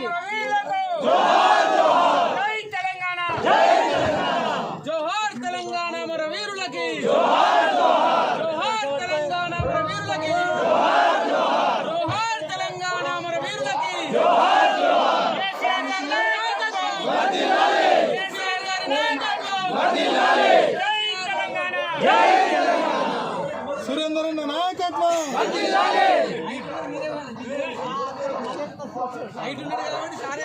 అమరవీరులకు జై తెలంగాణ. జోహార్ తెలంగాణ అమరవీరులకి జోహార్ తెలంగాణ జోహార్ తెలంగాణ అమరవీరులకి కేసీఆర్ గారి నాయకత్వం. కేసీఆర్ గారి నాయకత్వం. జై తెలంగాణ. సురేందర్ అన్న కాబట్టి సారే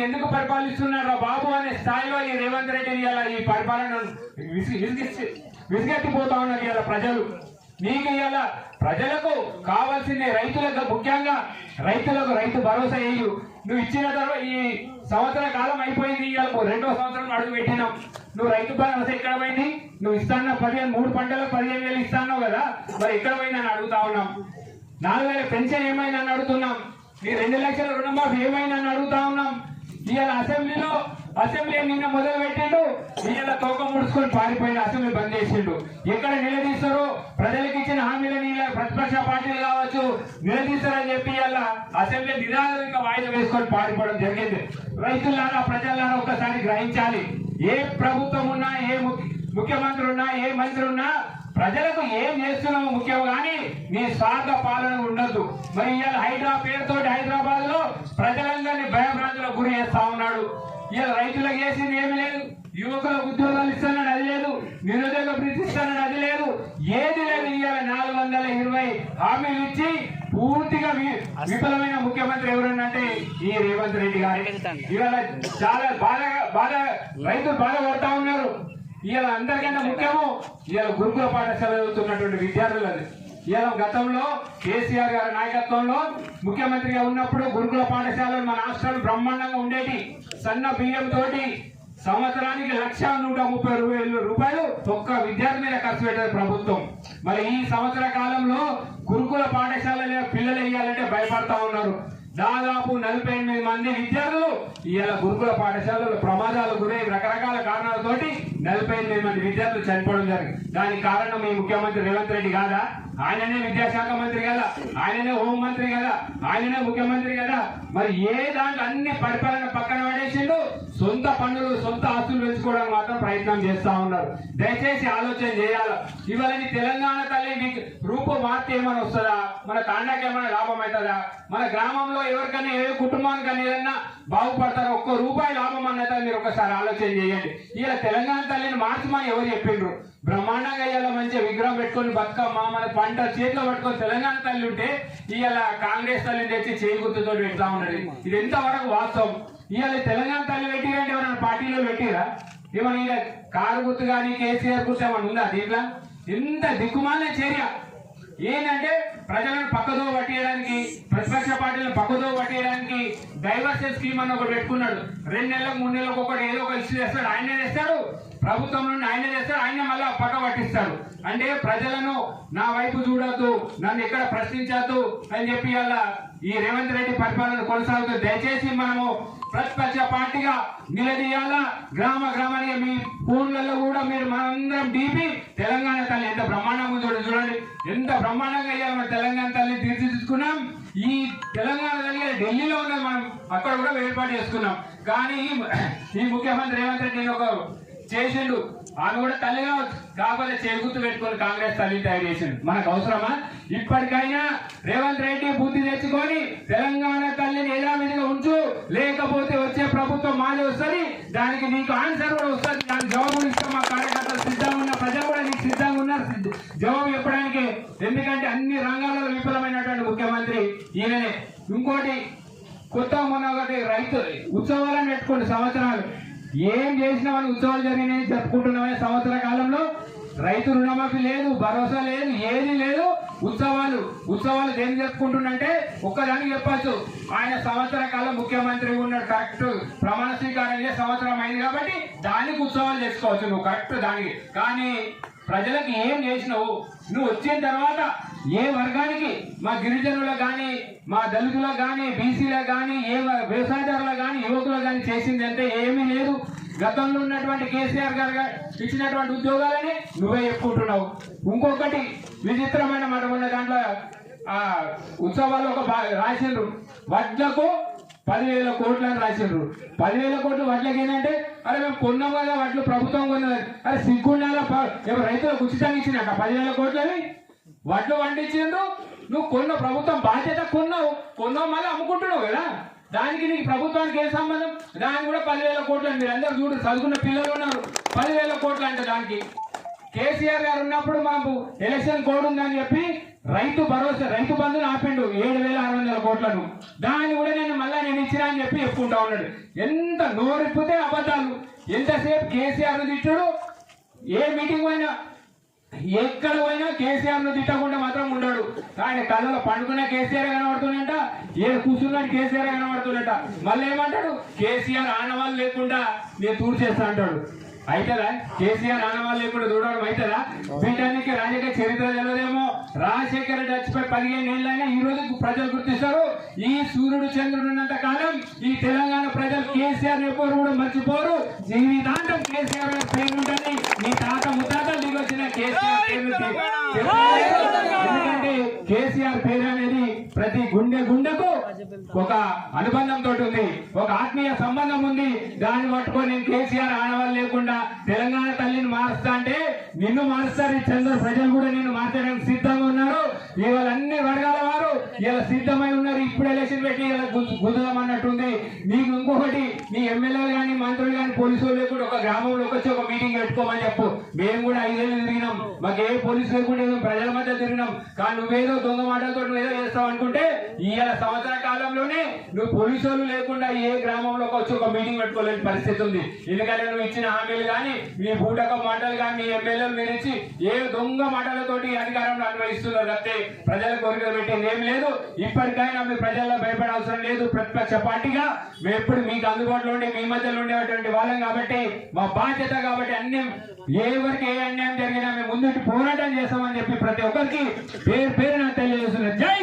ఎందుకు పరిపాలిస్తున్నాడు రా బాబు అనే స్థాయిలో ఈ రేవంత్ రెడ్డి ఇవాళ ఈ పరిపాలన విసిగెత్తిపోతా ఉన్నారు ఇవాళ ప్రజలు. నీకు ఇవాళ ప్రజలకు కావాల్సింది రైతులకు ముఖ్యంగా రైతులకు రైతు భరోసా వేయు నువ్వు ఇచ్చిన తర్వాత ఈ సంవత్సర కాలం అయిపోయింది ఇవాళ రెండో సంవత్సరం అడుగు పెట్టినాం నువ్వు రైతు భరోసా ఎక్కడ పోయింది? నువ్వు ఇస్తాను పదిహేను మూడు పంటలకు పదిహేను వేలు ఇస్తాన్నావు కదా? మరి ఎక్కడ పోయిందని అడుగుతా ఉన్నాం. నాలుగు వేల పెన్షన్ ఏమైందని అడుగుతున్నాం. నీ రెండు లక్షల రుణమాఫీ ఏమైందని అడుగుతా ఉన్నాం. ఇవాళ అసెంబ్లీలో అసెంబ్లీ నిన్న మొదలు పెట్టిండు ఈయన తోక ముడుచుకొని పారిపోయిన అసెంబ్లీ బంద్ చేసిండు. ఎక్కడ నిలదీస్తారు ప్రజలకు ఇచ్చిన హామీలని ప్రతిపక్ష పార్టీలు కావచ్చు నిలదీస్తారని చెప్పి ఇవాళ అసెంబ్లీ ఇంకా వాయిదా వేసుకొని పారిపోవడం జరిగింది. రైతులారా ప్రజలారా ఒక్కసారి గ్రహించాలి. ఏ ప్రభుత్వం ఉన్నా ఏ ముఖ్యమంత్రి ఉన్నా ఏ మంత్రి ఉన్నా ప్రజలకు ఏం చేస్తున్నామో ముఖ్యం కానీ నీ స్వార్థ పాలన ఉండదు మరి ఇవాళ హైడ్రా పేరుతోటి హైదరాబాద్లో ప్రజలందరినీ భయభ్రాంతులకు గురి చేస్తా ఉన్నాడు. ఇవాళ రైతులకు చేసింది ఏమి లేదు. యువకులకు ఉద్యోగాలు ఇస్తానని అది లేదు. నిరుద్యోగ ఇస్తానని అది లేదు. ఏది లేదు ఇవాళ నాలుగు వందల ఇరవై హామీలు ఇచ్చి పూర్తిగా విఫలమైన ముఖ్యమంత్రి ఎవరన్నా అంటే ఈ రేవంత్ రెడ్డి గారు. ఇవాళ చాలా బాధ బాధ రైతులు బాధపడతా ఉన్నారు. ఇవాళ అందరికన్నా ముఖ్యము ఇవాళ గురుకుల పాఠశాల చదువుతున్నటువంటి విద్యార్థులది ఇవాళ గతంలో కేసీఆర్ గారి నాయకత్వంలో ముఖ్యమంత్రిగా ఉన్నప్పుడు గురుకుల పాఠశాలలు మన రాష్ట్రాలు బ్రహ్మాండంగా ఉండేటి. సన్న బియ్యం తోటి సంవత్సరానికి లక్ష నూట ముప్పై వేల రూపాయలు ఒక్క విద్యార్థి మీద ఖర్చు పెట్టేది ప్రభుత్వం. మరి ఈ సంవత్సర కాలంలో గురుకుల పాఠశాలలో పిల్లలు వేయాలంటే భయపడతా ఉన్నారు. దాదాపు నలభై ఎనిమిది మంది విద్యార్థులు ఇవాళ గురుకుల పాఠశాలలో ప్రమాదాలు గురై రకరకాల కారణాలతోటి నలభై ఎనిమిది మంది విద్యార్థులు చనిపోవడం జరిగింది. దానికి కారణం ఈ ముఖ్యమంత్రి రేవంత్ రెడ్డి కాదా? ఆయననే విద్యాశాఖ మంత్రి కదా ఆయననే హోం మంత్రి కదా ఆయననే ముఖ్యమంత్రి కదా. మరి ఏ దాంట్లో అన్ని పరిపాలన పక్కన పడేసిండు? సొంత పనులు సొంత ఆస్తులు పెంచుకోవడానికి మాత్రం ప్రయత్నం చేస్తా ఉన్నారు. దయచేసి ఆలోచన చేయాలి. ఇవాళ తెలంగాణ తల్లి మీకు రూపు మార్పు ఏమైనా వస్తుందా? మన తాండాకి ఏమైనా లాభం అవుతుందా? మన గ్రామంలో ఎవరికైనా ఏ కుటుంబానికైనా ఏదన్నా బాగుపడతారో? ఒక్క రూపాయి లాభం అన్నది మీరు ఒకసారి ఆలోచన చేయండి. ఇలా తెలంగాణ తల్లిని మార్చమని ఎవరు చెప్పిండ్రు? బ్రహ్మాండంగా ఇవాళ మంచిగా విగ్రహం పెట్టుకొని బతుకమ్మ మన పంట చేతిలో పట్టుకొని తెలంగాణ తల్లి ఉంటే ఇవాళ కాంగ్రెస్ తల్లిని తెచ్చి చేయి గుర్తుతో పెడతా ఉన్నది ఇది ఎంతవరకు వాస్తవం? ఇవాళ తెలంగాణ తల్లి పెట్టిరంటే ఎవరైనా పార్టీలో పెట్టిరా? ఏమన్నా ఇలా కారు గుర్తు కానీ కేసీఆర్ గుర్తు ఏమైనా ఉందా దీంట్లో? ఎంత దిక్కుమాలిన చర్య. ఏంటంటే ప్రజలను పక్కదో పట్టేయడానికి ప్రతిపక్ష పార్టీలను పక్కదో పట్టేయడానికి డైవర్సన్ స్కీమ్ అని ఒకటి పెట్టుకున్నాడు. రెండు నెలలకు మూడు నెలలకు ఒకటి ఏదో ఒక ఇష్యూ చేస్తాడు ఆయన చేస్తాడు. ప్రభుత్వం నుండి ఆయన చేస్తాడు ఆయన మళ్ళీ పక్క పట్టిస్తాడు. అంటే ప్రజలను నా వైపు చూడద్దు నన్ను ఎక్కడ ప్రశ్నించద్దు అని చెప్పి అలా ఈ రేవంత్ రెడ్డి పరిపాలన కొనసాగుతుంది దయచేసి మనము ప్రతిపక్ష పార్టీగా నిలదీయాలా? గ్రామ గ్రామానికి మీ ఫోన్లలో కూడా మీరు మనందరం డీపీ తెలంగాణ తల్లి ఎంత బ్రహ్మాండంగా చూడండి చూడండి. ఎంత బ్రహ్మాండంగా అయ్యాలి మన తెలంగాణ తల్లి తీర్చిదిద్దుకున్నాం. ఈ తెలంగాణ తల్లి ఢిల్లీలో ఉన్నది మనం అక్కడ కూడా ఏర్పాటు చేసుకున్నాం. కానీ ఈ- ముఖ్యమంత్రి రేవంత్ రెడ్డి ఒక చేసిండు. ఆమె కూడా తల్లి కావచ్చు. కాకపోతే చేగుర్తు పెట్టుకొని కాంగ్రెస్ తల్లి తయారు చేసిండు. మనకు అవసరమా? ఇప్పటికైనా రేవంత్ రెడ్డి బుద్ధి తెచ్చుకొని తెలంగాణ తల్లిని యథావిధిగా ఉంచు. లేకపోతే వచ్చే ప్రభుత్వం మాది వస్తుంది. దానికి నీకు ఆన్సర్ కూడా వస్తుంది. దానికి జవాబు ఇస్తాం మా కార్యకర్తలు సిద్ధంగా ఉన్న ప్రజలు కూడా నీకు సిద్ధంగా ఉన్నారు. సిద్ధ- జవాబు చెప్పడానికి ఎందుకంటే అన్ని రంగాలలో విఫలమైనటువంటి ముఖ్యమంత్రి ఈయననే. ఇంకోటి కొత్త మొన్న ఒకటి రైతు ఉత్సవాలను పెట్టుకోండి సంవత్సరాలు. ఏం చేసినా ఉత్సవాలు జరిగినాయి జరుపుకుంటున్నామే సంవత్సర కాలంలో రైతు రుణమాఫీ లేదు భరోసా లేదు ఏది లేదు. ఉత్సవాలు ఉత్సవాలు దేని జరుపుకుంటుండంటే ఒక్కదానికి చెప్పచ్చు. ఆయన సంవత్సర కాలం ముఖ్యమంత్రి ఉన్నాడు. కరెక్ట్ ప్రమాణ స్వీకారం చేసి సంవత్సరం అయింది కాబట్టి దానికి ఉత్సవాలు చేసుకోవచ్చు నువ్వు. కరెక్ట్ దానికి. కానీ ప్రజలకు ఏం చేసినావు? నువ్వు వచ్చిన తర్వాత ఏ వర్గానికి మా గిరిజనుల కానీ మా దళితుల కానీ బీసీల కానీ ఏ వ్యవసాయదారుల కానీ యువకుల కానీ చేసింది అంటే ఏమీ లేదు. గతంలో ఉన్నటువంటి కేసీఆర్ గారు ఇచ్చినటువంటి ఉద్యోగాలని నువ్వే చెప్పుకుంటున్నావు. ఇంకొకటి విచిత్రమైన మాట ఉన్న దాంట్లో ఆ ఉత్సవాల్లో ఒక బా- రాసిండ్రు. వడ్లకు పదివేల కోట్లు అని రాసిండ్రు. పదివేల కోట్లు వడ్లకి ఏంటంటే అరే మేము కొన్నాం కదా వడ్లు ప్రభుత్వం కొన్నది. అరే సిగ్గుండాల రైతులకు ఉచితంగా ఇచ్చినట్ట పదివేల కోట్లని వడ్లు పండించిండ్రు. నువ్వు కొన్న ప్రభుత్వం బాధ్యత కొన్నావు. కొన్నావు మళ్ళీ అమ్ముకుంటున్నావు కదా. దానికి నీకు ప్రభుత్వానికి ఏ సంబంధం? దానికి కూడా పదివేల కోట్లు మీరు అందరు చూడు చదువుకున్న పిల్లలు ఉన్నారు. పదివేల కోట్లు అంటే దానికి. కేసీఆర్ గారు ఉన్నప్పుడు మాకు ఎలక్షన్ కోడ్ ఉందని చెప్పి రైతు భరోసా రైతు బంధుని ఆపిండు ఏడు వేల ఆరు వందల కోట్లను. దాన్ని కూడా నేను మళ్ళీ నేను ఇచ్చినా అని చెప్పి చెప్పుకుంటా ఉన్నాడు. ఎంత నోరిప్పితే అబద్ధాలు. ఎంతసేపు కేసీఆర్ తిట్టుడు? ఏ మీటింగ్ అయినా ఎక్కడ పోయినా కేసీఆర్ను తిట్టకుండా మాత్రం ఉండడు. ఆయన కళ్ళలో పండుకున్న కేసీఆర్ కనబడుతున్నట ఏ కూర్చున్నాడు కేసీఆర్ కనబడుతున్నట మళ్ళీ ఏమంటాడు కేసీఆర్ ఆనవాళ్ళు లేకుండా నేను తూర్చేస్తా అంటాడు. అవుతుందా కేసీఆర్ ఆనవాళ్ళు లేకుండా చూడడం అవుతుందా వీటానికి రాజకీయ చరిత్ర తెలియదేమో రాజశేఖర రెడ్డి చచ్చిపోయి పదిహేను ఏళ్ళైనా ఈ రోజు ప్రజలు గుర్తిస్తారు. ఈ సూర్యుడు చంద్రుడు ఉన్నంత కాలం ఈ తెలంగాణ ప్రజలు కేసీఆర్ ఎప్పుడు కూడా మర్చిపోరు. జీవితాంతం కేసీఆర్ గారి పేరు ఉంటుంది. నీ తాత ముత్తాతలు దిగొచ్చిన కేసీఆర్ పేరు ఎందుకంటే కేసీఆర్ పేరు అనేది ప్రతి గుండె గుండెకు ఒక అనుబంధంతో ఉంది. ఒక ఆత్మీయ సంబంధం ఉంది. దాన్ని పట్టుకొని నేను కేసీఆర్ ఆడవాళ్ళు లేకుండా తెలంగాణ తల్లిని మారుస్తా అంటే నిన్ను మారుస్తారు ఈ చంద్ర ప్రజలు కూడా నిన్ను మార్చడానికి సిద్ధంగా ఉన్నారు. ఇవాళ అన్ని వర్గాల వారు ఇలా సిద్ధమై ఉన్నారు. ఇప్పుడు ఎలక్షన్ పెట్టి ఇలా గుద్దుదామన్నట్టుంది నీకు ఇంకొకటి నీ ఎమ్మెల్యేలు కానీ మంత్రులు కానీ పోలీసు వాళ్ళు లేకుండా ఒక గ్రామంలోకి వచ్చి ఒక మీటింగ్ పెట్టుకోమని చెప్పు. మేము కూడా ఐదేళ్ళు తిరిగినాం. మాకు ఏ పోలీసు లేకుండా ప్రజల మధ్య తిరిగినాం. కానీ నువ్వేదో దొంగ మాటలతో నువ్వేదో చేస్తావు అనుకుంటే ఇవాళ సంవత్సర కాలంలోనే నువ్వు పోలీసు లేకుండా ఏ గ్రామంలోకి వచ్చి ఒక మీటింగ్ పెట్టుకోలేని పరిస్థితి ఉంది. ఎందుకంటే నువ్వు ఇచ్చిన హామీలు కానీ మీ బూటక మాటలు కానీ మీ ఎమ్మెల్యేలు మీరు ఏ దొంగ మాటలతోటి అధికారంలో అన్వయిస్తున్నారు తప్పితే ప్రజల కోరికలు పెట్టేది ఏం లేదు. ఇప్పటికైనా మీ ప్రజల్లో భయపడే అవసరం లేదు. ప్రతిపక్ష పార్టీగా మేము ఎప్పుడు మీకు అందుబాటులో ఉండే మీ మధ్యలో ఉండేటువంటి వాళ్ళం కాబట్టి మా బాధ్యత కాబట్టి అన్ని ఎవరికి ఏ అన్యాయం జరిగినా మేము ముందుకు పోరాటం చేస్తామని చెప్పి ప్రతి ఒక్కరికి పేరు పేరు నాకు తెలియజేస్తున్నారు జై